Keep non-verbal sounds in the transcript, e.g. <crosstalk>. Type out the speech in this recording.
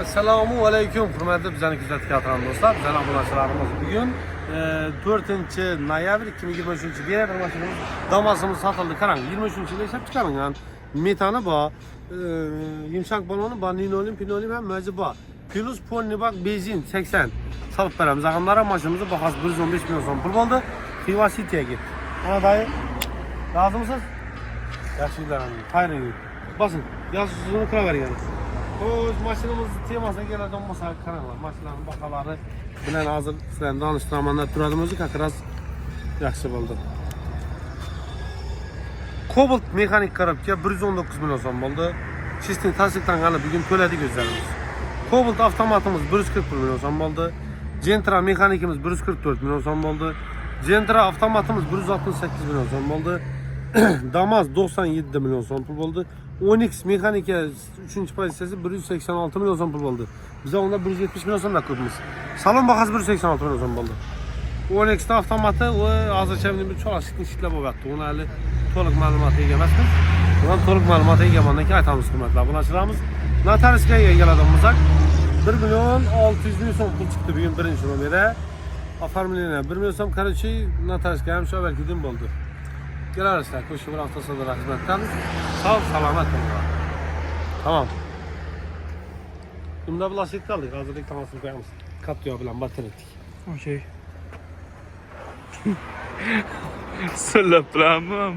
Assalomu alaykum hurmatli bizani kuzatgan dostlar. Bizani obunachilarimiz bugun e, 4 noyabr 2023 yil bir mashinamiz Damas'ımız satıldı. Qarang, 23 yilda ishlab chiqarilgan. Metani bor, e, yumshoq baloni bor, linoleum, pinoleum ham mo'ji bor. Plus polni bak benzin 80. Salib beramiz. Raqamlari mashinamizning bahasi 115 million so'm pul bo'ldi. Xiva City'ga. Ana dayı. Lazımsınız? Yaxshilar. Xayringiz. Basın. Yazısını quravergan. Koz maşinamızı temasına gelen olmasa kanallar, maşinanın bakaları bilen hazır sizden danıştıramanlar turadımızı kakıraz yaxşı buldu. Cobalt mexanik korobka 119 milyon son buldu. Çistin tasdikten kalıp bugün töledik özlerimiz. Cobalt avtomatımız 141 milyon son buldu. Gentra mexanikimiz 144 milyon son buldu. Gentra avtomatımız 168 milyon son buldu. <clears throat> Damas 97 million so'm pul bo'ldi. Onyx mexanika 3 pozitsiyasi 186 million so'm pul bo'ldi. Biz onda 170 million so'mda ko'pmiz. Salon bahasi 186 million so'm bo'ldi. Onyx'ni avtomati va hozircha bir cho'lashlikni ishlab bo'lyapti. Uni hali to'liq ma'lumotga ega emasmiz. Bundan to'liq ma'lumotga egamandan keyin aytamiz hurmatlar. Bularchilarimiz notariusga egaladi bo'lsak 1 million 600 ming so'm pul chiqdi bugun birinchi nomeri. Оформление 1 million so'm, короче, notariusga ham shu avvalgidek bo'ldi. Kelarsizlar, ko'shki bilan avtosavdolar xizmatdamiz. Sog' salomat bo'linglar. Tamam. Bunda plastik kaldık. Hazırlık tamasını koyarız. Katıyor bilan batır ettik. Okey. <laughs> Duramam.